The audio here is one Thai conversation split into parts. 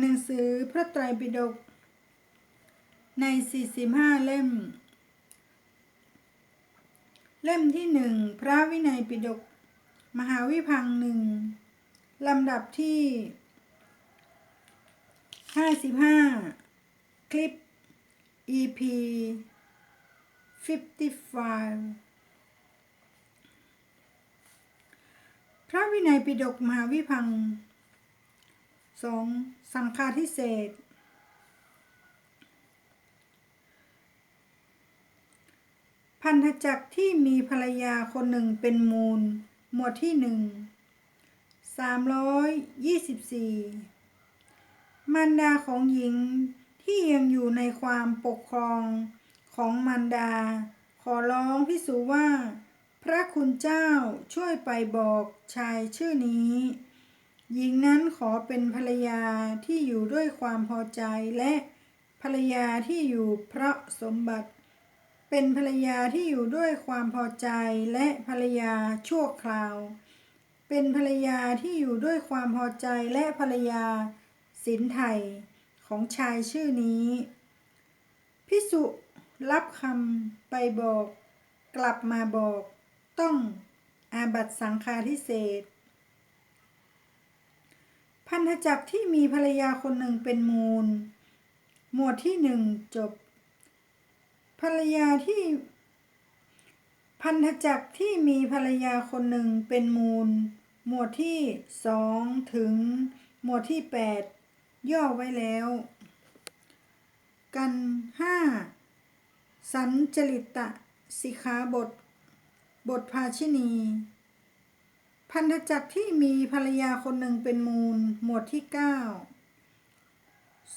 หนังสือพระไตรปิฎกใน 45 เล่ม เล่มที่หนึ่งพระวินัยปิฎกมหาวิพังหนึ่งลำดับที่ 55 คลิป EP 55 พระวินัยปิฎกมหาวิพัง สองสังฆาทิเศษพันธจักรที่มีภรรยาคนหนึ่งเป็นมูล หมวดที่หนึ่งสามร้อยยี่สิบสี่มารดาของหญิงที่ยังอยู่ในความปกครองของมารดา ขอร้องพิสูว่า พระคุณเจ้าช่วยไปบอกชายชื่อนี้ หญิงนั้นขอเป็นภรรยาที่อยู่ด้วยความพอใจและภรรยาที่อยู่เพราะสมบัติ เป็นภรรยาที่อยู่ด้วยความพอใจและภรรยาชั่วคราว เป็นภรรยาที่อยู่ด้วยความพอใจและภรรยาสินไทยของชายชื่อนี้พิสุรับคำไปบอก กลับมาบอก ต้องอาบัตสังฆาทิเศษ พันธจักรที่มีภรรยาคนหนึ่งเป็นมูล หมวดที่หนึ่งจบ ภรรยาที่ พันธจักรที่มีภรรยาคนหนึ่งเป็นมูล หมวดที่สองถึง หมวดที่แปดย่อไว้แล้ว กันห้าสันจริตะสิขาบท บทภาชินี พันธจักรที่มีภรรยาคนหนึ่งเป็นมูล หมวดที่เก้า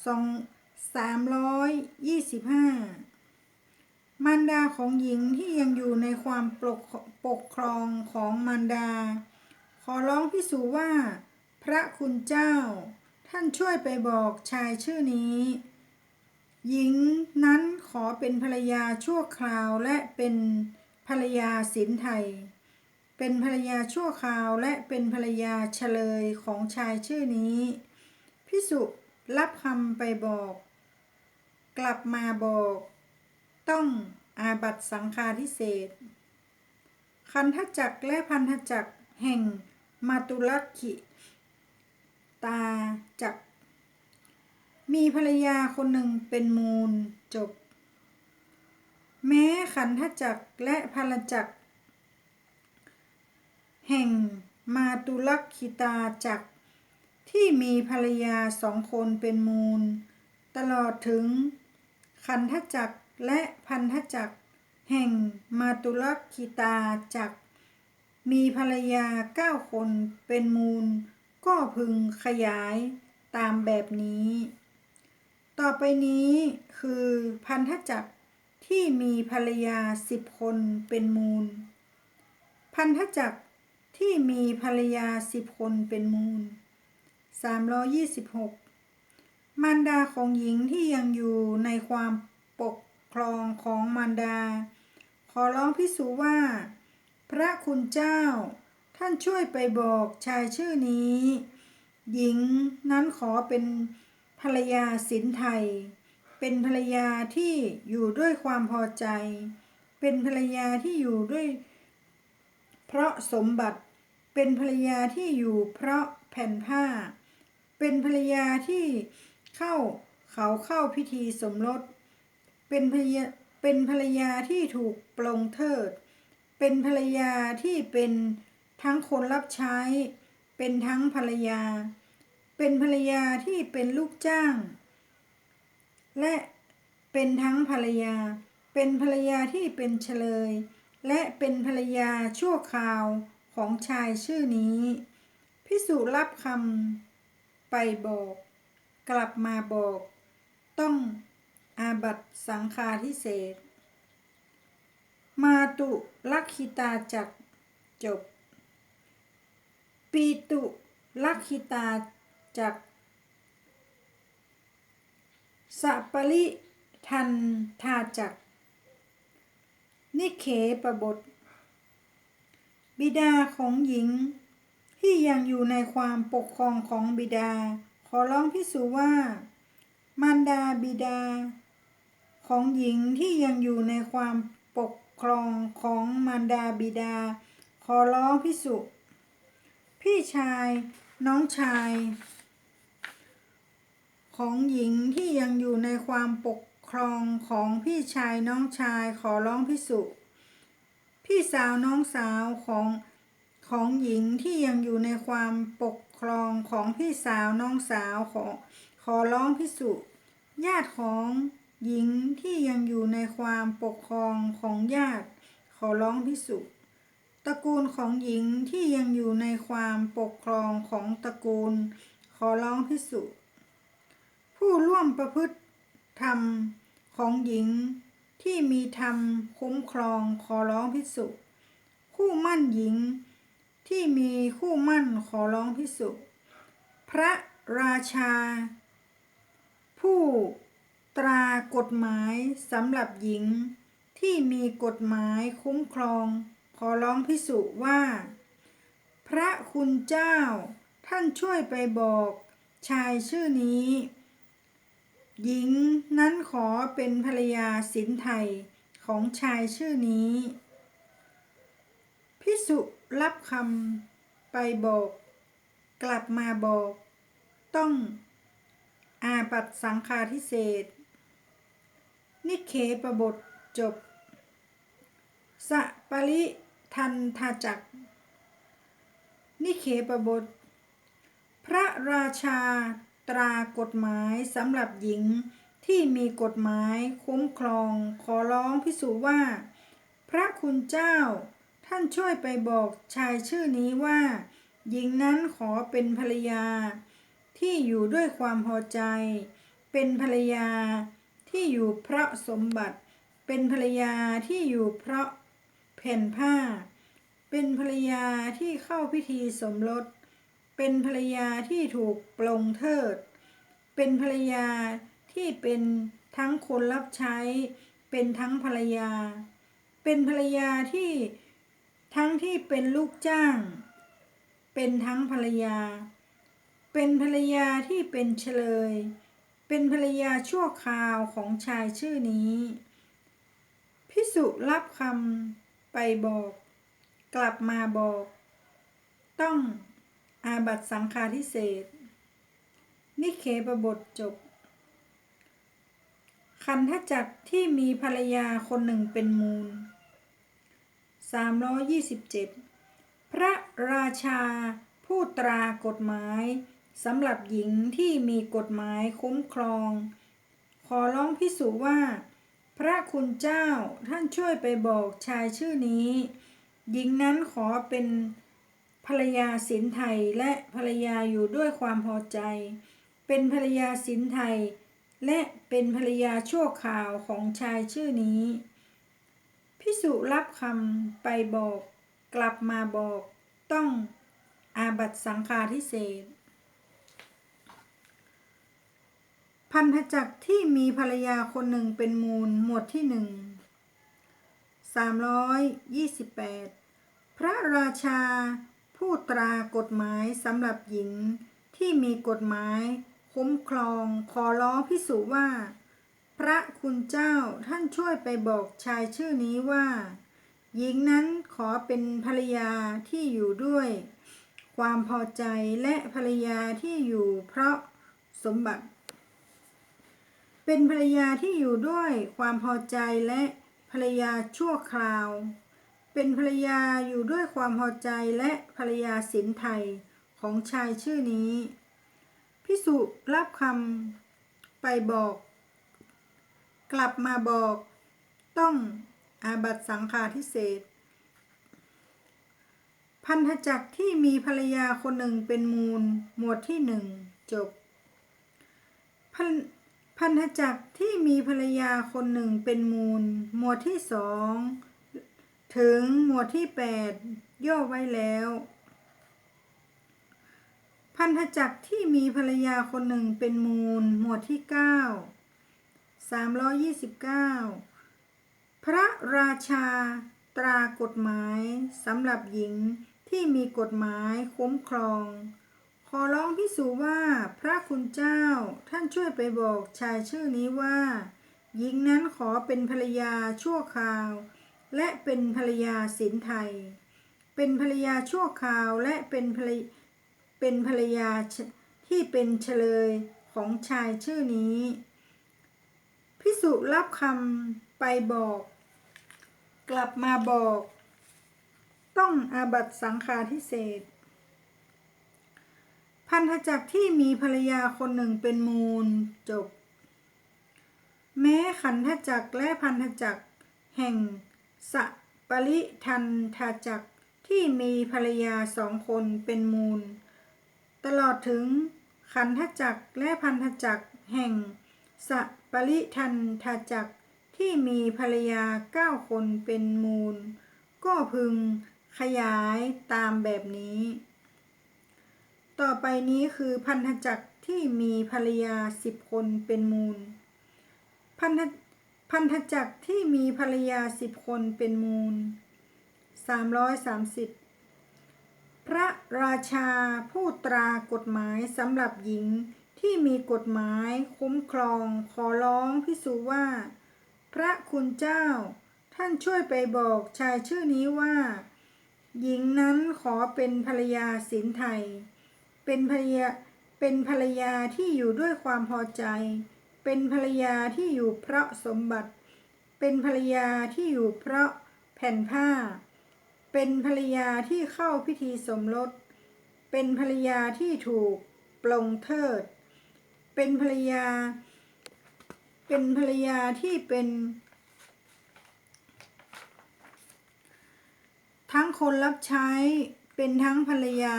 สองสามร้อยยี่สิบห้ามารดาของหญิงที่ยังอยู่ในความปกปกครองของมารดา ขอร้องพิสูว่า พระคุณเจ้า ท่านช่วยไปบอกชายชื่อนี้ หญิงนั้นขอเป็นภรรยาชั่วคราวและเป็นภรรยาสินไทย เป็นภรรยาชั่วคราวและเป็นภรรยาเฉลยของชายชื่อนี้ พิสุรับคำไปบอก กลับมาบอก ต้องอาบัตสังฆาทิเศษคันทจักรและพันธจักรแห่งมาตุลักขิ ตาจัก มีภรรยาคนหนึ่งเป็นมูลจบ แม้ขันธจักรและพันธจักร แห่งมาตุลักขิตาจักที่มีภรรยาสองคนเป็นมูล ตลอดถึงขันธจักและพันธจักแห่งมาตุลักขิตาจักมีภรรยาเก้าคนเป็นมูล ก็พึงขยายตามแบบนี้ ต่อไปนี้คือพันธจักรที่มีภรรยาสิบคนเป็นมูล พันธจักร ที่มีภรรยาสิบคนเป็นมูล 326 มารดาของหญิงที่ยังอยู่ในความปกครองของมารดา ขอร้องพิสูว่า พระคุณเจ้า ท่านช่วยไปบอกชายชื่อนี้ หญิงนั้นขอเป็นภรรยาสินไทย เป็นภรรยาที่อยู่ด้วยความพอใจ เป็นภรรยาที่อยู่ด้วย เพราะสมบัติ เป็นภรรยาที่อยู่เพราะแผ่นผ้า เป็นภรรยาที่เข้าเขาเข้าพิธีสมรส เป็นภรรยาเป็นภรรยาที่ถูกปลงเทิด เป็นภรรยาที่เป็นทั้งคนรับใช้ เป็นทั้งภรรยา เป็นภรรยาที่เป็นลูกจ้าง และเป็นทั้งภรรยา เป็นภรรยาที่เป็นเฉลย และเป็นภรรยาชั่วคราว ของชายชื่อนี้ พิสุรับคำไปบอก กลับมาบอก ต้องอาบัตสังฆาทิเศษ มาตุลักขิตาจักจบ ปีตุลักขิตาจักสัปริทันทาจักนิเขปบท บิดาของหญิง ที่ยังอยู่ในความปกครองของบิดา ขอร้องพิสูจว่า มารดาบิดา ของหญิงที่ยังอยู่ในความปกครองของมารดาบิดา ขอร้องพิสุพี่ชาย น้องชาย ของหญิงที่ยังอยู่ในความปกครองของพี่ชายน้องชายขอร้องพิสุ พี่สาวน้องสาวของของหญิงที่ยังอยู่ในความปกครองของพี่สาวน้องสาวขอขอร้องพิสุญาติของหญิงที่ยังอยู่ในความปกครองของญาติ ขอร้องพิสุตระกูลของหญิงที่ยังอยู่ในความปกครองของตระกูล ขอร้องพิสุผู้ร่วมประพฤติธรรมของหญิง ที่มีธรรมคุ้มครองขอร้องพิสุคู่มั่นหญิง ที่มีคู่มั่นขอร้องพิสุพระราชา ผู้ตรากฎหมายสำหรับหญิง ที่มีกฎหมายคุ้มครอง ขอร้องพิสุว่า พระคุณเจ้าท่านช่วยไปบอกชายชื่อนี้ หญิงนั้นขอเป็นภรรยาสินไทยของชายชื่อนี้พิสุรับคำไปบอก กลับมาบอก ต้องอาปัดสังฆาทิเศษ นิเคปบทจบ สะปริทันทาจัก นิเคปบท พระราชา ตรากฎหมายสำหรับหญิงที่มีกฎหมายคุ้มครอง ขอร้องพิสูจว่า พระคุณเจ้า ท่านช่วยไปบอกชายชื่อนี้ว่า หญิงนั้นขอเป็นภรรยา ที่อยู่ด้วยความพอใจ เป็นภรรยาที่อยู่เพราะสมบัติ เป็นภรรยาที่อยู่เพราะแผ่นผ้า เป็นภรรยาที่เข้าพิธีสมรส เป็นภรรยาที่ถูกปลงเทิด เป็นภรรยาที่เป็นทั้งคนรับใช้ เป็นทั้งภรรยา เป็นภรรยาที่ทั้งที่เป็นลูกจ้าง เป็นทั้งภรรยา เป็นภรรยาที่เป็นเฉลย เป็นภรรยาชั่วคราวของชายชื่อนี้พิสุรับคำไปบอก กลับมาบอก ต้อง อาบัตสังฆาทิเศษนิเคปบทจบ คันทจักที่มีภรรยาคนหนึ่งเป็นมูล 327 พระราชาผู้ตรากฎหมายสำหรับหญิงที่มีกฎหมายคุ้มครอง ขอร้องพิสูจว่า พระคุณเจ้าท่านช่วยไปบอกชายชื่อนี้ หญิงนั้นขอเป็น ภรรยาสินไทยและภรรยาอยู่ด้วยความพอใจ เป็นภรรยาสินไทย และเป็นภรรยาชั่วคราวของชายชื่อนี้พิสุรับคำไปบอก กลับมาบอกต้องอาบัตสังฆาทิเศษพันธจักรที่มีภรรยาคนหนึ่งเป็นมูลหมวดที่หนึ่งสามร้อยยี่สิบแปดพระราชา ผู้ตรากฎหมายสำหรับหญิงที่มีกฎหมายคุ้มครองขอร้องพิสูจว่า พระคุณเจ้าท่านช่วยไปบอกชายชื่อนี้ว่า หญิงนั้นขอเป็นภรรยาที่อยู่ด้วย ความพอใจและภรรยาที่อยู่เพราะสมบัติ เป็นภรรยาที่อยู่ด้วยความพอใจและภรรยาชั่วคราว เป็นภรรยาอยู่ด้วยความพอใจและภรรยาสินไทยของชายชื่อนี้พิสุรับคำไปบอก กลับมาบอก ต้องอาบัตสังฆาทิเศษ พันธจักรที่มีภรรยาคนหนึ่งเป็นมูล หมวดที่หนึ่งจบพันพันธจักรที่มีภรรยาคนหนึ่งเป็นมูล หมวดที่สอง ถึงหมวดที่แปดย่อไว้แล้ว พันธจักรที่มีภรรยาคนหนึ่งเป็นมูล หมวดที่เก้าสามร้อยยี่สิบเก้าพระราชาตรากฎหมายสำหรับหญิงที่มีกฎหมายคุ้มครอง ขอร้องพิสูว่าพระคุณเจ้าท่านช่วยไปบอกชายชื่อนี้ว่า หญิงนั้นขอเป็นภรรยาชั่วคราว และเป็นภรรยาสินไทย เป็นภรรยาชั่วคราวและเป็นภรรเป็นภรรยาที่เป็นเฉลยของชายชื่อนี้ พิสุรับคำไปบอก กลับมาบอก ต้องอาบัตสังฆาทิเศษพันธจักรที่มีภรรยาคนหนึ่งเป็นมูลจบ แม้ขันธจักรและพันธจักรแห่ง สะปริทันธจักที่มีภรรยาสองคนเป็นมูล ตลอดถึงขันธจักและพันธจักแห่งสะปริทันธจักที่มีภรรยาเก้าคนเป็นมูล ก็พึงขยายตามแบบนี้ ต่อไปนี้คือพันธจักที่มีภรรยาสิบคนเป็นมูล พันธ พันธจักรที่มีภรรยาสิบคนเป็นมูล 330 พระราชาผู้ตรากฎหมายสำหรับหญิงที่มีกฎหมายคุ้มครองขอร้องพิสูจว่า พระคุณเจ้า ท่านช่วยไปบอกชายชื่อนี้ว่า หญิงนั้นขอเป็นภรรยาสินไทย เป็นภรรยาเป็นภรรยาที่อยู่ด้วยความพอใจ เป็นภรรยาที่อยู่เพราะสมบัติ เป็นภรรยาที่อยู่เพราะแผ่นผ้า เป็นภรรยาที่เข้าพิธีสมรส เป็นภรรยาที่ถูกปลงเทิด เป็นภรรยา เป็นภรรยาที่เป็น ทั้งคนรับใช้ เป็นทั้งภรรยา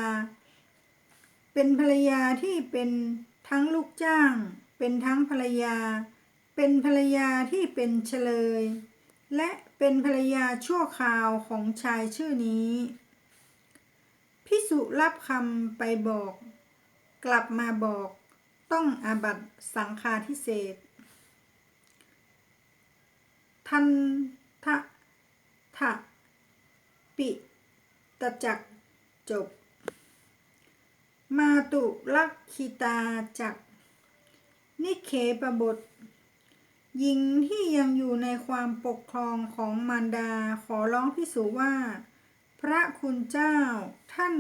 เป็นภรรยาที่เป็นทั้งลูกจ้าง เป็นทั้งภรรยา เป็นภรรยาที่เป็นเฉลย และเป็นภรรยาชั่วคราวของชายชื่อนี้พิสุรับคำไปบอก กลับมาบอกต้องอาบัตสังฆาทิเศษทันทะทะปิตจักจบ มาตุลักคิตาจัก นิเคปบทหญิงที่ยังอยู่ในความปกครองของมารดาขอร้องพิสูว่า พระคุณเจ้าท่าน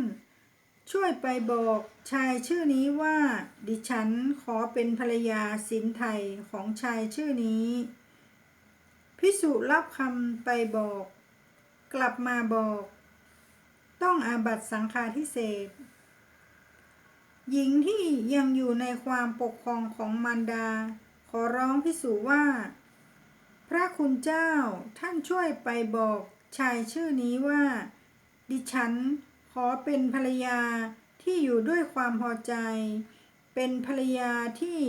ช่วยไปบอกชายชื่อนี้ว่า ดิฉันขอเป็นภรรยาสินไทยของชายชื่อนี้ พิสุรับคำไปบอก กลับมาบอก ต้องอาบัตสังฆาทิเศษ หญิงที่ยังอยู่ในความปกครองของมารดา ขอร้องพิสูว่า พระคุณเจ้าท่านช่วยไปบอกชายชื่อนี้ว่า ดิฉันขอเป็นภรรยาที่อยู่ด้วยความพอใจ เป็นภรรยาที่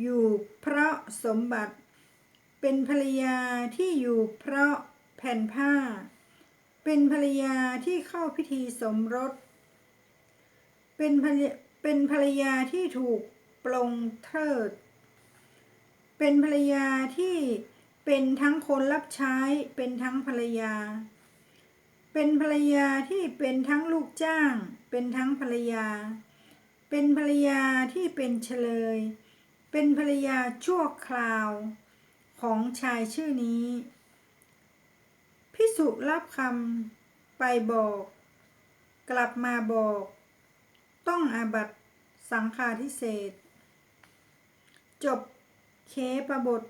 อยู่เพราะสมบัติ เป็นภรรยาที่อยู่เพราะแผ่นผ้า เป็นภรรยาที่เข้าพิธีสมรส เป็นภรรย เป็นภรรยาที่ถูกปลงเทิด เป็นภรรยาที่เป็นทั้งคนรับใช้ เป็นทั้งภรรยา เป็นภรรยาที่เป็นทั้งลูกจ้าง เป็นทั้งภรรยา เป็นภรรยาที่เป็นเฉลย เป็นภรรยาชั่วคราวของชายชื่อนี้ พิสุรับคำไปบอก กลับมาบอก ต้องอาบัตสังฆาทิเศษ จบเคปบท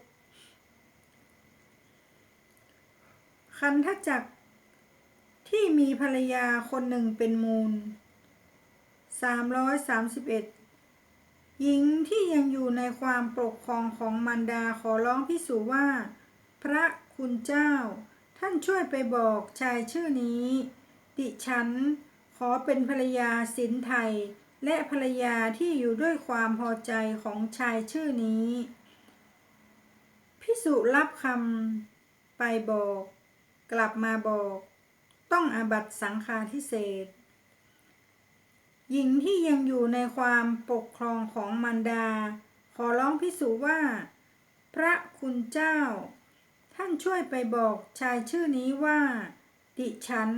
คันทจักรที่มีภรรยาคนหนึ่งเป็นมูล 331 หญิงที่ยังอยู่ในความปกครองของมารดาขอร้องพิสูว่า พระคุณเจ้า ท่านช่วยไปบอกชายชื่อนี้ ดิฉัน ขอเป็นภรรยาสินไทย และภรรยาที่อยู่ด้วยความพอใจของชายชื่อนี้พิสุรับคำไปบอก กลับมาบอก ต้องอาบัตสังฆาทิเศษหญิงที่ยังอยู่ในความปกครองของมารดา ขอร้องพิสูว่า พระคุณเจ้า ท่านช่วยไปบอกชายชื่อนี้ว่า ดิฉัน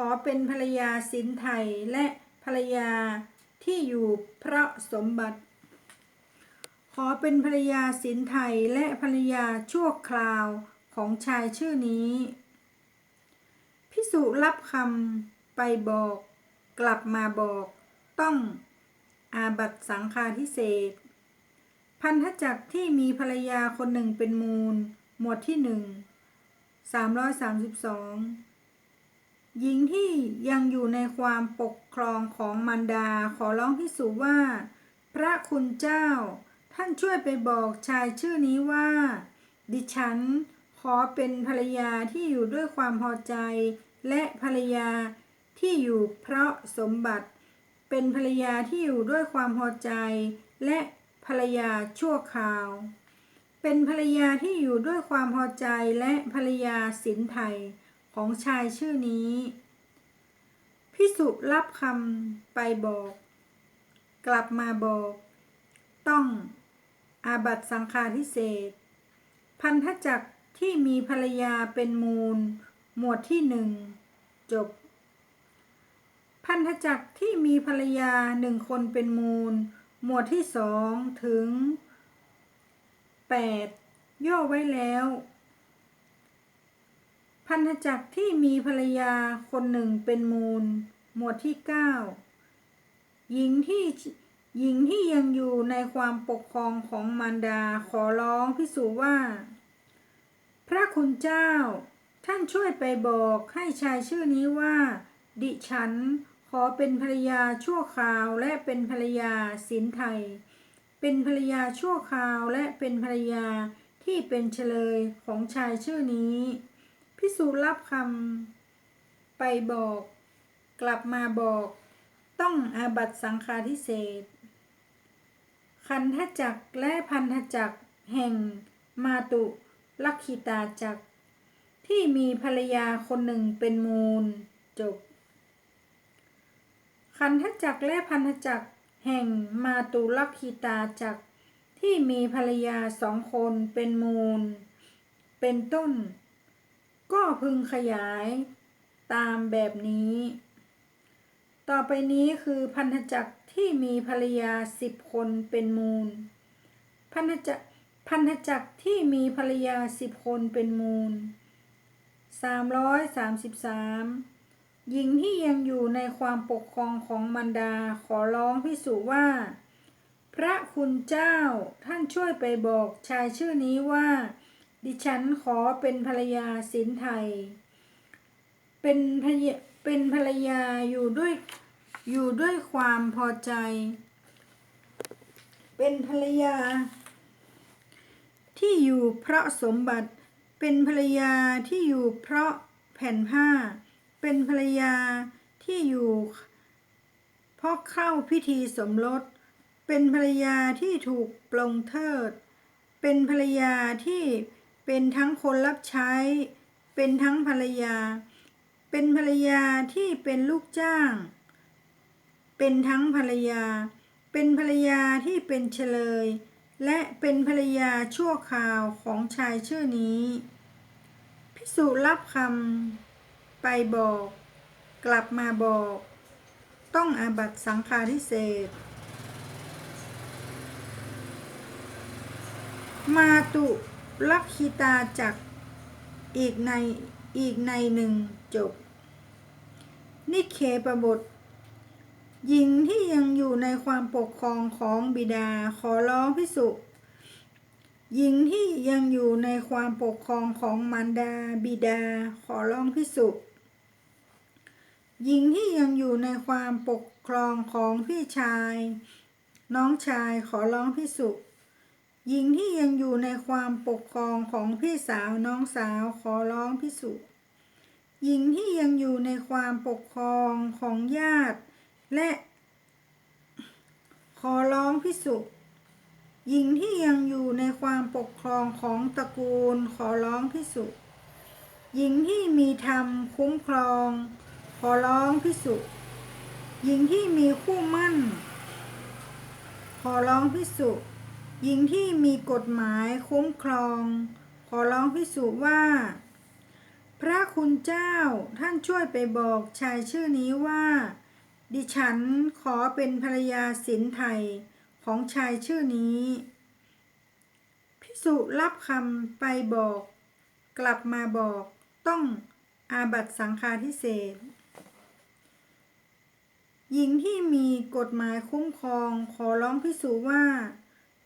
ขอเป็นภรรยาสินไทยและภรรยาที่อยู่เพราะสมบัติ ขอเป็นภรรยาสินไทยและภรรยาชั่วคราวของชายชื่อนี้พิสุรับคำไปบอก กลับมาบอก ต้องอาบัตสังฆาทิเศษพันธจักรที่มีภรรยาคนหนึ่งเป็นมูล หมวดที่หนึ่งสามร้อยสามสิบสอง หญิงที่ยังอยู่ในความปกครองของมารดาขอร้องพิสูว่า พระคุณเจ้า ท่านช่วยไปบอกชายชื่อนี้ว่า ดิฉันขอเป็นภรรยาที่อยู่ด้วยความพอใจ และภรรยาที่อยู่เพราะสมบัติ เป็นภรรยาที่อยู่ด้วยความพอใจ และภรรยาชั่วคราว เป็นภรรยาที่อยู่ด้วยความพอใจและภรรยาสินไทย ของชายชื่อนี้พิสุรับคำไปบอก กลับมาบอก ต้องอาบัตสังฆาทิเศษ พันธจักรที่มีภรรยาเป็นมูล หมวดที่หนึ่งจบ พันธจักรที่มีภรรยาหนึ่งคนเป็นมูล หมวดที่สองถึงแปดย่อไว้แล้ว พันธจักรที่มีภรรยาคนหนึ่งเป็นมูล หมวดที่เก้าหญิงที่หญิงที่ยังอยู่ในความปกครองของมารดาขอร้องพิสูจว่า พระคุณเจ้า ท่านช่วยไปบอกให้ชายชื่อนี้ว่า ดิฉันขอเป็นภรรยาชั่วคราวและเป็นภรรยาสินไทย เป็นภรรยาชั่วคราวและเป็นภรรยาที่เป็นเฉลยของชายชื่อนี้ พิสูจน์รับคำไปบอก กลับมาบอก ต้องอาบัตสังฆาทิเศษคันธจักและพันธจักแห่งมาตุลักขิตาจักที่มีภรรยาคนหนึ่งเป็นมูลจบ คันธจักและพันธจักแห่งมาตุลักขิตาจักที่มีภรรยาสองคนเป็นมูล เป็นต้น ก็พึงขยายตามแบบนี้ ต่อไปนี้คือพันธจักรที่มีภรรยาสิบคนเป็นมูล พันธจักรพันธจักรที่มีภรรยาสิบคนเป็นมูลสามร้อยสามสิบสามหญิงที่ยังอยู่ในความปกครองของมารดาขอร้องพิสูจว่า พระคุณเจ้าท่านช่วยไปบอกชายชื่อนี้ว่า ดิฉันขอเป็นภรรยาสินไทย เป็นภรรยเป็นภรรยาอยู่ด้วยอยู่ด้วยความพอใจ เป็นภรรยา ที่อยู่เพราะสมบัติ เป็นภรรยาที่อยู่เพราะแผ่นผ้า เป็นภรรยาที่อยู่เพราะเข้าพิธีสมรส เป็นภรรยาที่ถูกปลงเทิด เป็นภรรยาที่ เป็นทั้งคนรับใช้ เป็นทั้งภรรยา เป็นภรรยาที่เป็นลูกจ้าง เป็นทั้งภรรยา เป็นภรรยาที่เป็นเฉลย และเป็นภรรยาชั่วคราวของชายชื่อนี้พิสุรับคำไปบอก กลับมาบอก ต้องอาบัตสังฆาทิเศษมาตุ ลักขิตาจักอีกในอีกในหนึ่งจบ นิเคปบทหญิงที่ยังอยู่ในความปกครองของบิดาขอร้องพิสุหญิงที่ยังอยู่ในความปกครองของมารดาบิดาขอร้องพิสุหญิงที่ยังอยู่ในความปกครองของพี่ชาย น้องชายขอร้องพิสุ หญิงที่ยังอยู่ในความปกครองของพี่สาวน้องสาวขอร้องพิสุหญิงที่ยังอยู่ในความปกครองของญาติ และขอร้องพิสุหญิงที่ยังอยู่ในความปกครองของตระกูลขอร้องพิสุหญิงที่มีธรรมคุ้มครอง ขอร้องพิสุหญิงที่มีคู่มั่น ขอร้องพิสุ หญิงที่มีกฎหมายคุ้มครอง ขอร้องพิสุว่า พระคุณเจ้าท่านช่วยไปบอกชายชื่อนี้ว่าดดิฉันขอเป็นภรรยาสินไทยของชายชื่อนี้พิสุรับคำไปบอก กลับมาบอกต้องอาบัตสังฆาทิเศษหญิงที่มีกฎหมายคุ้มครองขอร้องพิสุว่า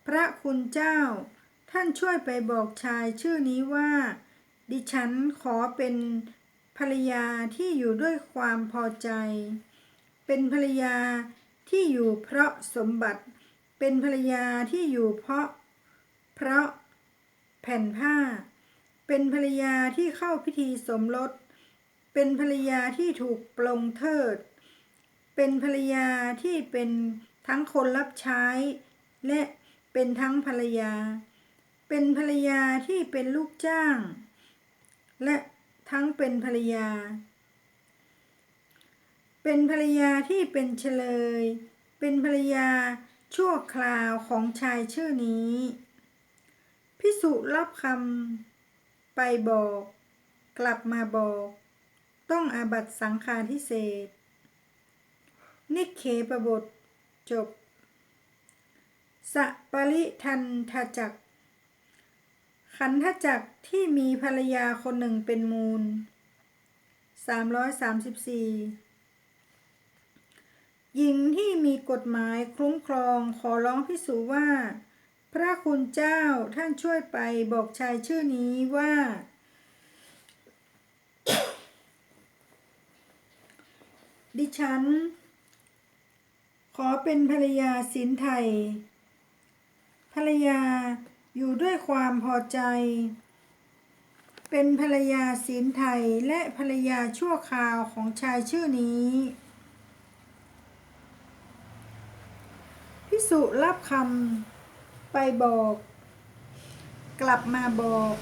พระคุณเจ้า ท่านช่วยไปบอกชายชื่อนี้ว่า ดิฉันขอเป็นภรรยาที่อยู่ด้วยความพอใจ เป็นภรรยาที่อยู่เพราะสมบัติ เป็นภรรยาที่อยู่เพราะ เพราะแผ่นผ้า เป็นภรรยาที่เข้าพิธีสมรส เป็นภรรยาที่ถูกปลงเทิด เป็นภรรยาที่เป็นทั้งคนรับใช้และ เป็นทั้งภรรยา เป็นภรรยาที่เป็นลูกจ้าง และทั้งเป็นภรรยา เป็นภรรยาที่เป็นเฉลย เป็นภรรยาชั่วคราวของชายชื่อนี้ พิสุรับคำไปบอก กลับมาบอก ต้องอาบัตสังฆาทิเศษนิเคปะบทจบ สปริทันทจักขันธจักที่มีภรรยาคนหนึ่งเป็นมูล 334 หญิงที่มีกฎหมายคุ้มครองขอร้องพิสูว่า พระคุณเจ้าท่านช่วยไปบอกชายชื่อนี้ว่า ดิฉัน ขอเป็นภรรยาสินไทย ภรรยาอยู่ด้วยความพอใจ เป็นภรรยาศีลไทยและภรรยาชั่วคราวของชายชื่อนี้พิสุรับคำไปบอก กลับมาบอก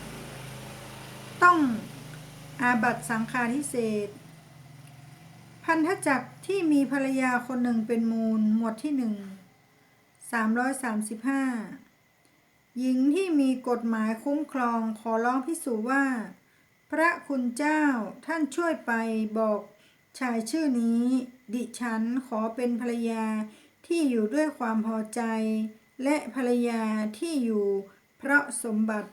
ต้องอาบัตสังฆาทิเศษพันธจักรที่มีภรรยาคนหนึ่งเป็นมูลหมวดที่หนึ่ง สามร้อยสามสิบห้าหญิงที่มีกฎหมายคุ้มครองขอร้องพิสูจว่า พระคุณเจ้าท่านช่วยไปบอกชายชื่อนี้ ดิฉันขอเป็นภรรยาที่อยู่ด้วยความพอใจ และภรรยาที่อยู่เพราะสมบัติ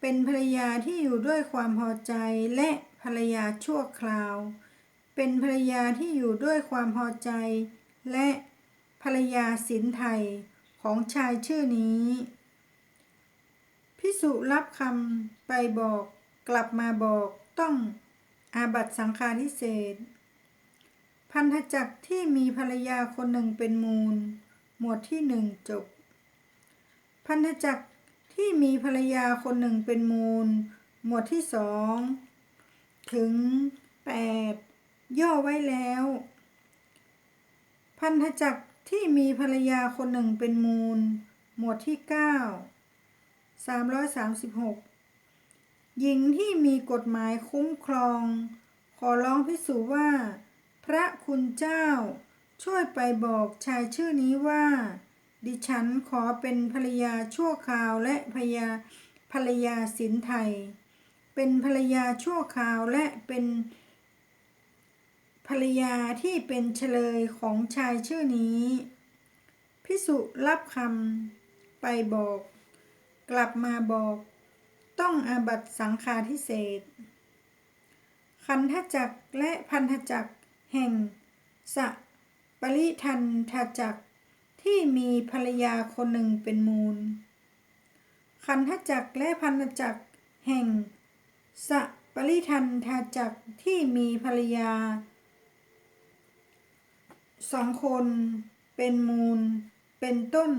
เป็นภรรยาที่อยู่ด้วยความพอใจและภรรยาชั่วคราว เป็นภรรยาที่อยู่ด้วยความพอใจ และ รรยาสินไทยของชายชื่อนี้ พิสุรับคำไปบอกกลับมาบอกต้องอาบัตสังฆาทิเศษ พันธจักรที่มีภรรยาคนหนึ่งเป็นมูล หมวดที่หนึ่งจบ พันธจักรที่มีภรรยาคนหนึ่งเป็นมูล หมวดที่สองถึงแปดย่อไว้แล้ว พันธจักร ที่มีภรรยาคนหนึ่งเป็นมูล หมวดที่เก้าสามร้อยสามสิบหกหญิงที่มีกฎหมายคุ้มครอง ขอร้องพิสูจว่า พระคุณเจ้าช่วยไปบอกชายชื่อนี้ว่า ดิฉันขอเป็นภรรยาชั่วคราวและภรรยาภรรยาสินไทย เป็นภรรยาชั่วคราวและเป็น ภรรยาที่เป็นเฉลยของชายชื่อนี้พิสุรับคำไปบอก กลับมาบอก ต้องอาบัตสังฆาทิเศษคันธจักรและพันธจักรแห่งสะปริทันธจักรที่มีภรรยาคนหนึ่งเป็นมูล คันธจักรและพันธจักรแห่งสะปริทันธจักรที่มีภรรยา สองคนเป็นมูล เป็นต้น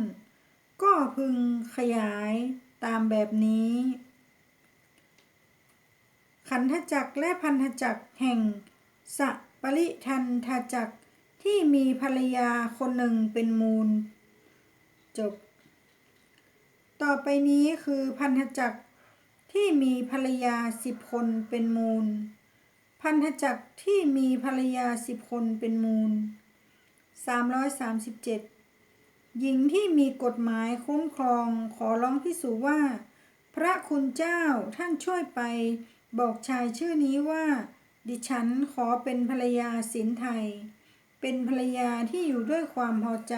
ก็พึงขยายตามแบบนี้ ขันธจักรและพันธจักรแห่งสะปริทันธจักรที่มีภรรยาคนหนึ่งเป็นมูล จบ ต่อไปนี้คือพันธจักรที่มีภรรยาสิบคนเป็นมูล พันธจักรที่มีภรรยาสิบคนเป็นมูล 337 หญิงที่มีกฎหมายคุ้มครองขอร้องพิสูจว่า พระคุณเจ้าท่านช่วยไป บอกชายชื่อนี้ว่า ดิฉันขอเป็นภรรยาสินไทย เป็นภรรยาที่อยู่ด้วยความพอใจ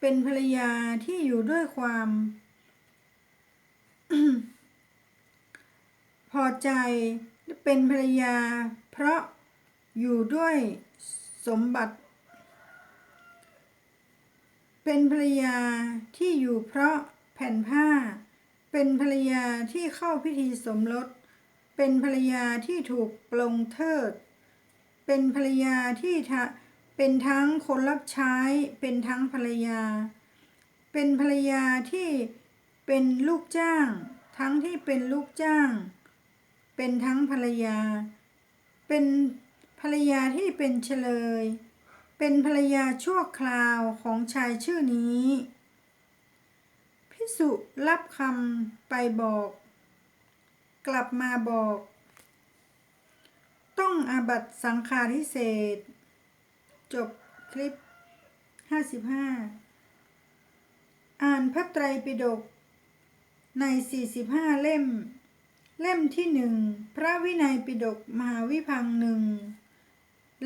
เป็นภรรยาที่อยู่ด้วยความ พอใจเป็นภรรยา เพราะอยู่ด้วย สมบัติ เป็นภรรยาที่อยู่เพราะแผ่นผ้า เป็นภรรยาที่เข้าพิธีสมรส เป็นภรรยาที่ถูกปลงเทิด เป็นภรรยาที่ทะเป็นทั้งคนรับใช้ เป็นทั้งภรรยา เป็นภรรยาที่เป็นลูกจ้าง ทั้งที่เป็นลูกจ้าง เป็นทั้งภรรยา เป็น ภรรยาที่เป็นเฉลย เป็นภรรยาชั่วคราวของชายชื่อนี้พิสุรับคำไปบอก กลับมาบอก ต้องอาบัตสังฆาทิเศษ จบคลิป 55 อ่านพระไตรปิฎกใน 45 เล่ม เล่มที่หนึ่ง พระวินัยปิฎกมหาวิพังหนึ่ง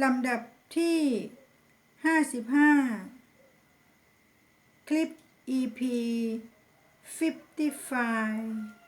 ลำดับที่ 55 คลิป EP 55